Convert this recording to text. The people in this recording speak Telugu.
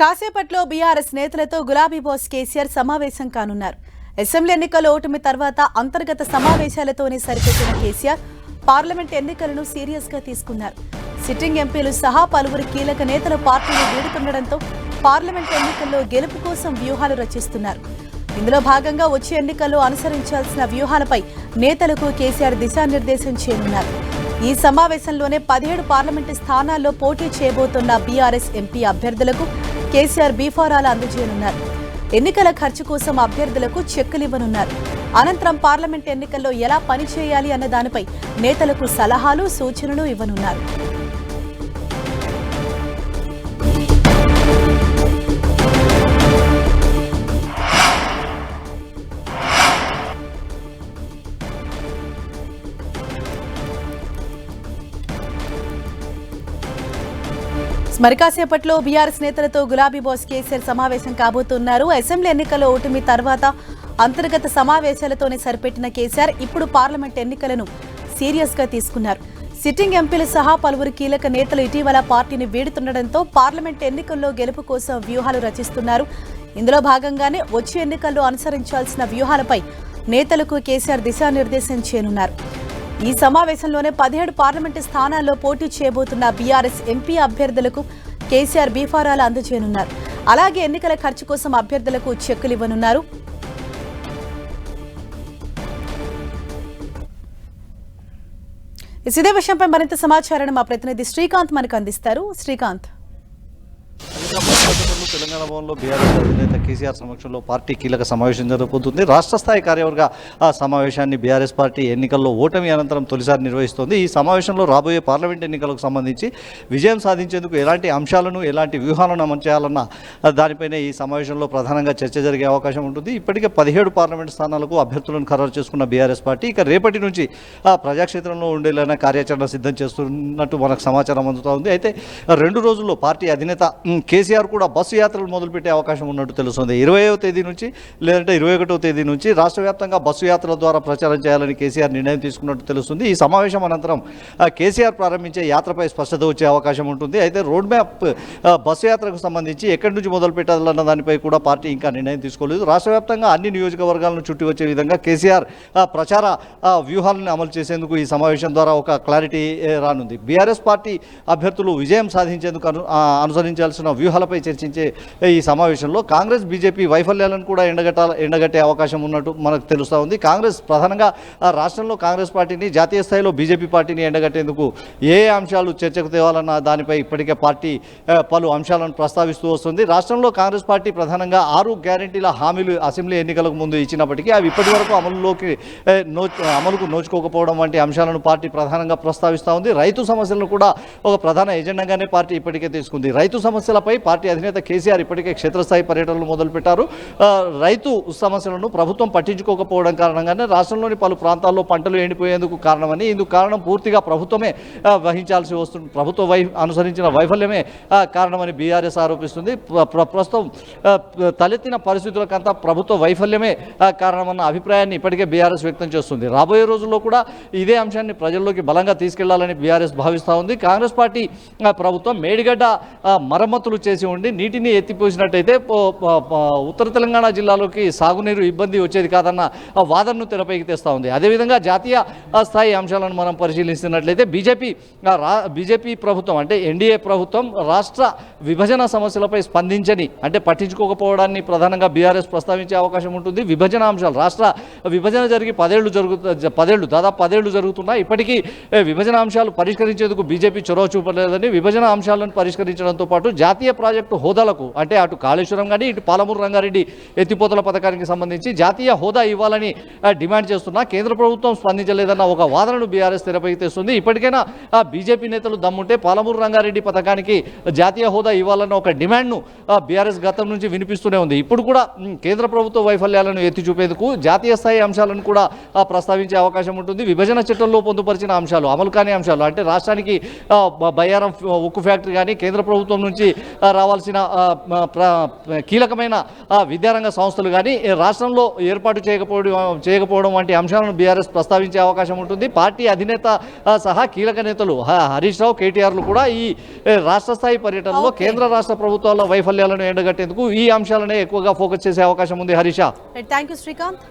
కాసేపట్లో బీఆర్ఎస్ నేతలతో గులాబీ బాస్ కేసీఆర్ సమావేశం కానున్నారు. అసెంబ్లీ ఎన్నికల ఓటమి తర్వాత అంతర్గత సమావేశాలతోనే సరిపెట్టిన కేసీఆర్ పార్లమెంట్ ఎన్నికలను సీరియస్గా తీసుకున్నారు. సిట్టింగ్ ఎంపీలు సహా పలువురు కీలక నేతలు పార్టీని వీడుతుండటంతో పార్లమెంట్ ఎన్నికల్లో గెలుపు కోసం వ్యూహాలు రచిస్తున్నారు. ఇందులో భాగంగా వచ్చే ఎన్నికల్లో అనుసరించాల్సిన వ్యూహాలపై నేతలకు కేసీఆర్ దిశానిర్దేశం చేయనున్నారు. ఈ సమావేశంలోనే పదిహేడు పార్లమెంటు స్థానాల్లో పోటీ చేయబోతున్న బీఆర్ఎస్ ఎంపీ అభ్యర్థులకు కేసీఆర్ బీఫారాలు అందజేయనున్నారు. ఎన్నికల ఖర్చు కోసం అభ్యర్థులకు చెక్కులు ఇవ్వనున్నారు. అనంతరం పార్లమెంట్ ఎన్నికల్లో ఎలా పనిచేయాలి అన్న దానిపై నేతలకు సలహాలు సూచనలు ఇవ్వనున్నారు. మరికాసేపట్లో బీఆర్ఎస్ నేతలతో గులాబీ బాస్ కేసీఆర్ సమావేశం కాబోతున్నారు. అసెంబ్లీ ఎన్నికల ఓటమి తర్వాత అంతర్గత సమావేశాలతోనే సరిపెట్టిన కేసీఆర్ ఇప్పుడు పార్లమెంట్ ఎన్నికలను సీరియస్గా తీసుకున్నారు. సిట్టింగ్ ఎంపీలు సహా పలువురు కీలక నేతలు ఇటీవల పార్టీని వీడుతుండటంతో పార్లమెంట్ ఎన్నికల్లో గెలుపు కోసం వ్యూహాలు రచిస్తున్నారు. ఇందులో భాగంగానే వచ్చే ఎన్నికల్లో అనుసరించాల్సిన వ్యూహాలపై నేతలకు కేసీఆర్ దిశానిర్దేశం చేయనున్నారు. ఈ సమావేశంలోనే పదిహేడు పార్లమెంటు స్థానాల్లో పోటీ చేయబోతున్న బీఆర్ఎస్ ఎంపీ అభ్యర్థులకు కేసీఆర్ బీఫారాలు అందజేయనున్నారు. అలాగే ఎన్నికల ఖర్చు కోసం అభ్యర్థులకు చెక్కులు ఇవ్వనున్నారు. ఇదే విషయంపై మరింత సమాచారాన్ని మా ప్రతినిధి శ్రీకాంత్ మనకు అందిస్తారు. శ్రీకాంత్. తెలంగాణ భవన్లో బీఆర్ఎస్ అధినేత కేసీఆర్ సమక్షంలో పార్టీ కీలక సమావేశం జరగబోతుంది. రాష్ట్ర స్థాయి కార్యవర్గ ఆ సమావేశాన్ని బీఆర్ఎస్ పార్టీ ఎన్నికల్లో ఓటమి అనంతరం తొలిసారి నిర్వహిస్తోంది. ఈ సమావేశంలో రాబోయే పార్లమెంట్ ఎన్నికలకు సంబంధించి విజయం సాధించేందుకు ఎలాంటి అంశాలను ఎలాంటి వ్యూహాలను అమలు చేయాలన్న దానిపైనే ఈ సమావేశంలో ప్రధానంగా చర్చ జరిగే అవకాశం ఉంటుంది. ఇప్పటికే పదిహేడు పార్లమెంట్ స్థానాలకు అభ్యర్థులను ఖరారు చేసుకున్న బీఆర్ఎస్ పార్టీ ఇక రేపటి నుంచి ఆ ప్రజాక్షేత్రంలో ఉండేలానే కార్యాచరణ సిద్ధం చేస్తున్నట్టు మనకు సమాచారం అందుతూ ఉంది. అయితే రెండు రోజుల్లో పార్టీ అధినేత కేసీఆర్ కూడా బస్సు యాత్రలు మొదలుపెట్టే అవకాశం ఉన్నట్టు తెలుస్తుంది. ఇరవైవ తేదీ నుంచి లేదంటే ఇరవై ఒకటో తేదీ నుంచి రాష్ట్ర వ్యాప్తంగా బస్సు యాత్రల ద్వారా ప్రచారం చేయాలని కేసీఆర్ నిర్ణయం తీసుకున్నట్టు తెలుస్తుంది. ఈ సమావేశం అనంతరం కేసీఆర్ ప్రారంభించే యాత్రపై స్పష్టత వచ్చే అవకాశం ఉంటుంది. అయితే రోడ్ మ్యాప్ బస్సు యాత్రకు సంబంధించి ఎక్కడి నుంచి మొదలు పెట్టాలన్న దానిపై కూడా పార్టీ ఇంకా నిర్ణయం తీసుకోలేదు. రాష్ట్ర వ్యాప్తంగా అన్ని నియోజకవర్గాలను చుట్టి వచ్చే విధంగా కేసీఆర్ ఆ, ప్రచార వ్యూహాలను అమలు చేసేందుకు ఈ సమావేశం ద్వారా ఒక క్లారిటీ రానుంది. బీఆర్ఎస్ పార్టీ అభ్యర్థులు విజయం సాధించేందుకు అను అనుసరించాల్సిన వ్యూహాలపై చర్చించే ఈ సమావేశంలో కాంగ్రెస్ బీజేపీ వైఫల్యాలను కూడా ఎండగట్టాల ఎండగట్టే అవకాశం ఉన్నట్టు మనకు తెలుస్తూ ఉంది. కాంగ్రెస్ ప్రధానంగా రాష్ట్రంలో కాంగ్రెస్ పార్టీని జాతీయ స్థాయిలో బీజేపీ పార్టీని ఎండగట్టేందుకు ఏ అంశాలు చర్చకు తేవాలన్న దానిపై ఇప్పటికే పార్టీ పలు అంశాలను ప్రస్తావిస్తూ వస్తుంది. రాష్ట్రంలో కాంగ్రెస్ పార్టీ ప్రధానంగా ఆరు గ్యారంటీల హామీలు అసెంబ్లీ ఎన్నికలకు ముందు ఇచ్చినప్పటికీ అవి ఇప్పటి వరకు అమలులోకి నో అమలుకు నోచుకోకపోవడం వంటి అంశాలను పార్టీ ప్రధానంగా ప్రస్తావిస్తూ ఉంది. రైతు సమస్యలను కూడా ఒక ప్రధాన ఎజెండాగానే పార్టీ ఇప్పటికే తీసుకుంది. రైతు సమస్యలపై పార్టీ అధినేత కేసీఆర్ ఇప్పటికే క్షేత్రస్థాయి పర్యటనలు మొదలుపెట్టారు. రైతు సమస్యలను ప్రభుత్వం పట్టించుకోకపోవడం కారణంగానే రాష్ట్రంలోని పలు ప్రాంతాల్లో పంటలు ఎండిపోయేందుకు కారణమని ఇందుకు కారణం పూర్తిగా ప్రభుత్వమే వహించాల్సి వస్తుంది. ప్రభుత్వ వై అనుసరించిన వైఫల్యమే కారణమని బీఆర్ఎస్ ఆరోపిస్తుంది. ప్ర- ప్రస్తుతం తలెత్తిన పరిస్థితులకంతా ప్రభుత్వ వైఫల్యమే కారణమన్న అభిప్రాయాన్ని ఇప్పటికే బీఆర్ఎస్ వ్యక్తం చేస్తుంది. రాబోయే రోజుల్లో కూడా ఇదే అంశాన్ని ప్రజల్లోకి బలంగా తీసుకెళ్ళాలని బీఆర్ఎస్ భావిస్తూ ఉంది. కాంగ్రెస్ పార్టీ ప్రభుత్వం మేడిగడ్డ మరమ్మతులు చేసి ఉండి నీటిని ఎత్తిపోసినట్టయితే ఉత్తర తెలంగాణ జిల్లాలోకి సాగునీరు ఇబ్బంది వచ్చేది కాదన్న వాదనను తెరపైకి తెస్తూ ఉంది. అదేవిధంగా జాతీయ స్థాయి అంశాలను మనం పరిశీలిస్తున్నట్లయితే బీజేపీ బీజేపీ ప్రభుత్వం అంటే ఎన్డీఏ ప్రభుత్వం రాష్ట్ర విభజన సమస్యలపై స్పందించని అంటే పట్టించుకోకపోవడాన్ని ప్రధానంగా బీఆర్ఎస్ ప్రస్తావించే అవకాశం ఉంటుంది. విభజన అంశాలు రాష్ట్ర విభజన జరిగి పదేళ్ళు జరుగు పదేళ్ళు దాదాపు పదేళ్ళు జరుగుతున్నాయి. ఇప్పటికీ విభజన అంశాలు పరిష్కరించేందుకు బీజేపీ చొరవ చూపలేదని విభజన అంశాలను పరిష్కరించడంతో పాటు జాతీయ ప్రాజెక్టు హోదాలకు అంటే అటు కాళేశ్వరం కానీ ఇటు పాలమూరు రంగారెడ్డి ఎత్తిపోతల పథకానికి సంబంధించి జాతీయ హోదా ఇవ్వాలని డిమాండ్ చేస్తున్నా. కేంద్ర ప్రభుత్వం స్పందించలేదన్న ఒక వాదనను బీఆర్ఎస్ తెరపైకి తెస్తుంది. ఇప్పటికైనా ఆ బీజేపీ నేతలు దమ్ముంటే పాలమూరు రంగారెడ్డి పథకానికి జాతీయ హోదా ఇవ్వాలన్న ఒక డిమాండ్ను బీఆర్ఎస్ గతం నుంచి వినిపిస్తూనే ఉంది. ఇప్పుడు కూడా కేంద్ర ప్రభుత్వ వైఫల్యాలను ఎత్తి చూపేందుకు జాతీయ స్థాయి అంశాలను కూడా ప్రస్తావించే అవకాశం ఉంటుంది. విభజన చట్టంలో పొందుపరిచిన అంశాలు అమలు కాని అంశాలు అంటే రాష్ట్రానికి బయ్యారం ఉక్కు ఫ్యాక్టరీ కానీ కేంద్ర ప్రభుత్వం నుంచి రావాల్సిన కీలకమైన విద్యారంగ సంస్థలు కానీ రాష్ట్రంలో ఏర్పాటు చేయకపోవడం చేయకపోవడం వంటి అంశాలను బీఆర్ఎస్ ప్రస్తావించే అవకాశం ఉంటుంది. పార్టీ అధినేత సహా కీలక నేతలు హరీష్ రావు కేటీఆర్లు కూడా ఈ రాష్ట్ర స్థాయి పర్యటనలో. కేంద్ర రాష్ట్ర ప్రభుత్వాల వైఫల్యాలను ఎండగట్టేందుకు ఈ అంశాలనే ఎక్కువగా ఫోకస్ చేసే అవకాశం ఉంది హరీష థ్యాంక్ యూ శ్రీకాంత్.